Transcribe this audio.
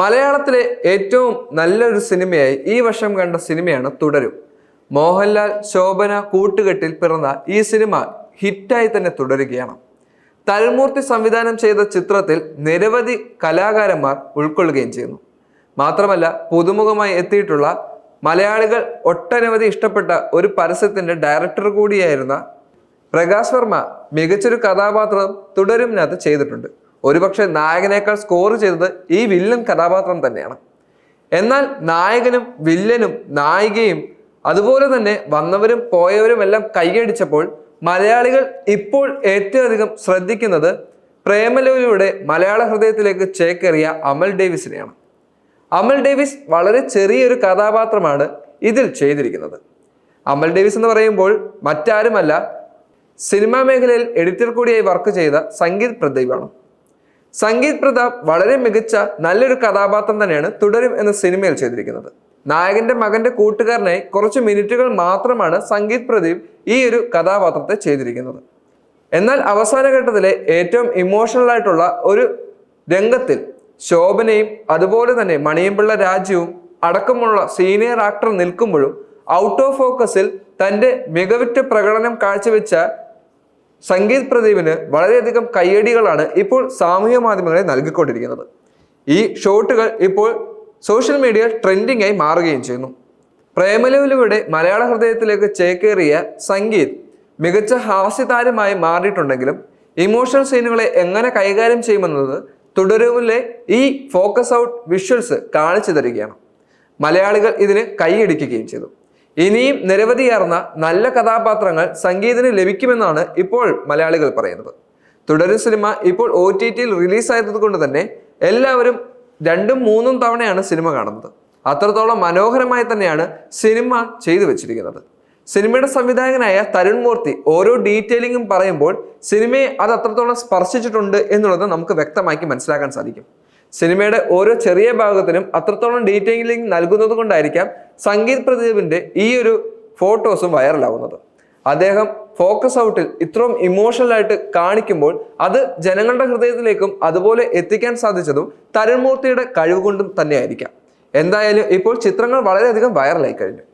മലയാളത്തിലെ ഏറ്റവും നല്ലൊരു സിനിമയായി ഈ വർഷം കണ്ട സിനിമയാണ് തുടരും. മോഹൻലാൽ ശോഭന കൂട്ടുകെട്ടിൽ പിറന്ന ഈ സിനിമ ഹിറ്റായി തന്നെ തുടരുകയാണ്. തൽമൂർത്തി സംവിധാനം ചെയ്ത ചിത്രത്തിൽ നിരവധി കലാകാരന്മാർ ഉൾക്കൊള്ളുകയും ചെയ്യുന്നു. മാത്രമല്ല പുതുമുഖമായി എത്തിയിട്ടുള്ള മലയാളികൾ ഒട്ടനവധി ഇഷ്ടപ്പെട്ട ഒരു പരസ്യത്തിന്റെ ഡയറക്ടർ കൂടിയായിരുന്ന പ്രകാശ് വർമ്മ മികച്ചൊരു കഥാപാത്രം തുടരുമിനകത്ത് ചെയ്തിട്ടുണ്ട്. ഒരുപക്ഷെ നായകനേക്കാൾ സ്കോർ ചെയ്തത് ഈ വില്ലൻ കഥാപാത്രം തന്നെയാണ്. എന്നാൽ നായകനും വില്ലനും നായികയും അതുപോലെ തന്നെ വന്നവരും പോയവരും എല്ലാം കൈയടിച്ചപ്പോൾ മലയാളികൾ ഇപ്പോൾ ഏറ്റവും അധികം ശ്രദ്ധിക്കുന്നത് പ്രേമലൂരിലൂടെ മലയാള ഹൃദയത്തിലേക്ക് ചേക്കേറിയ അമൽ ഡേവിസിനെയാണ്. അമൽ ഡേവിസ് വളരെ ചെറിയൊരു കഥാപാത്രമാണ് ഇതിൽ ചെയ്തിരിക്കുന്നത്. അമൽ ഡേവിസ് എന്ന് പറയുമ്പോൾ മറ്റാരുമല്ല സിനിമാ മേഖലയിൽ എഡിറ്റർ കൂടിയായി വർക്ക് ചെയ്ത സംഗീത് പ്രദീപാണ്. സംഗീത് പ്രതാപ് വളരെ മികച്ച നല്ലൊരു കഥാപാത്രം തന്നെയാണ് തുടരും എന്ന സിനിമയിൽ ചെയ്തിരിക്കുന്നത്. നായകന്റെ മകന്റെ കൂട്ടുകാരനായി കുറച്ച് മിനിറ്റുകൾ മാത്രമാണ് സംഗീത് പ്രദീപ് ഈ ഒരു കഥാപാത്രത്തെ ചെയ്തിരിക്കുന്നത്. എന്നാൽ അവസാന ഘട്ടത്തിലെ ഏറ്റവും ഇമോഷണൽ ആയിട്ടുള്ള ഒരു രംഗത്തിൽ ശോഭനയും അതുപോലെ തന്നെ മണിയമ്പിള്ള രാജ്യവും അടക്കമുള്ള സീനിയർ ആക്ടർ നിൽക്കുമ്പോഴും ഔട്ട് ഓഫ് ഫോക്കസിൽ തന്റെ മികവുറ്റ പ്രകടനം കാഴ്ചവെച്ച സംഗീത് പ്രദീപിന് വളരെയധികം കയ്യടികളാണ് ഇപ്പോൾ സാമൂഹ്യ മാധ്യമങ്ങളിൽ നൽകിക്കൊണ്ടിരിക്കുന്നത്. ഈ ഷോട്ടുകൾ ഇപ്പോൾ സോഷ്യൽ മീഡിയ ട്രെൻഡിംഗ് ആയി മാറുകയും ചെയ്യുന്നു. പ്രേമലുവിലൂടെ മലയാള ഹൃദയത്തിലേക്ക് ചേക്കേറിയ സംഗീത് മികച്ച ഹാസ്യതാരമായി മാറിയിട്ടുണ്ടെങ്കിലും ഇമോഷണൽ സീനുകളെ എങ്ങനെ കൈകാര്യം ചെയ്യുമെന്നത് തുടരുവിലെ ഈ ഫോക്കസ് ഔട്ട് വിഷ്വൽസ് കാണിച്ചു തരികയാണ്. മലയാളികൾ ഇതിന് കൈയടിക്കുകയും ചെയ്തു. ഇനിയും നിരവധിയേർന്ന നല്ല കഥാപാത്രങ്ങൾ സംഗീതിന് ലഭിക്കുമെന്നാണ് ഇപ്പോൾ മലയാളികൾ പറയുന്നത്. തുടരും സിനിമ ഇപ്പോൾ ഒ ടി ടിയിൽ റിലീസായത് കൊണ്ട് തന്നെ എല്ലാവരും രണ്ടും മൂന്നും തവണയാണ് സിനിമ കാണുന്നത്. അത്രത്തോളം മനോഹരമായി തന്നെയാണ് സിനിമ ചെയ്തു വെച്ചിരിക്കുന്നത്. സിനിമയുടെ സംവിധായകനായ തരുൺ മൂർത്തി ഓരോ ഡീറ്റെയിലിങ്ങും പറയുമ്പോൾ സിനിമയെ അത് അത്രത്തോളം സ്പർശിച്ചിട്ടുണ്ട് എന്നുള്ളത് നമുക്ക് വ്യക്തമാക്കി മനസ്സിലാക്കാൻ സാധിക്കും. സിനിമയുടെ ഓരോ ചെറിയ ഭാഗത്തിനും അത്രത്തോളം ഡീറ്റെയിലിംഗ് നൽകുന്നത് കൊണ്ടായിരിക്കാം സംഗീത് പ്രദീപിന്റെ ഈ ഒരു ഫോട്ടോസും വൈറലാവുന്നത്. അദ്ദേഹം ഫോക്കസ് ഔട്ടിൽ ഇത്രയും ഇമോഷണലായിട്ട് കാണിക്കുമ്പോൾ അത് ജനങ്ങളുടെ ഹൃദയത്തിലേക്കും അതുപോലെ എത്തിക്കാൻ സാധിച്ചതും തരുൺമൂർത്തിയുടെ കഴിവ് കൊണ്ടും തന്നെയായിരിക്കാം. എന്തായാലും ഇപ്പോൾ ചിത്രങ്ങൾ വളരെയധികം വൈറലായി കഴിഞ്ഞു.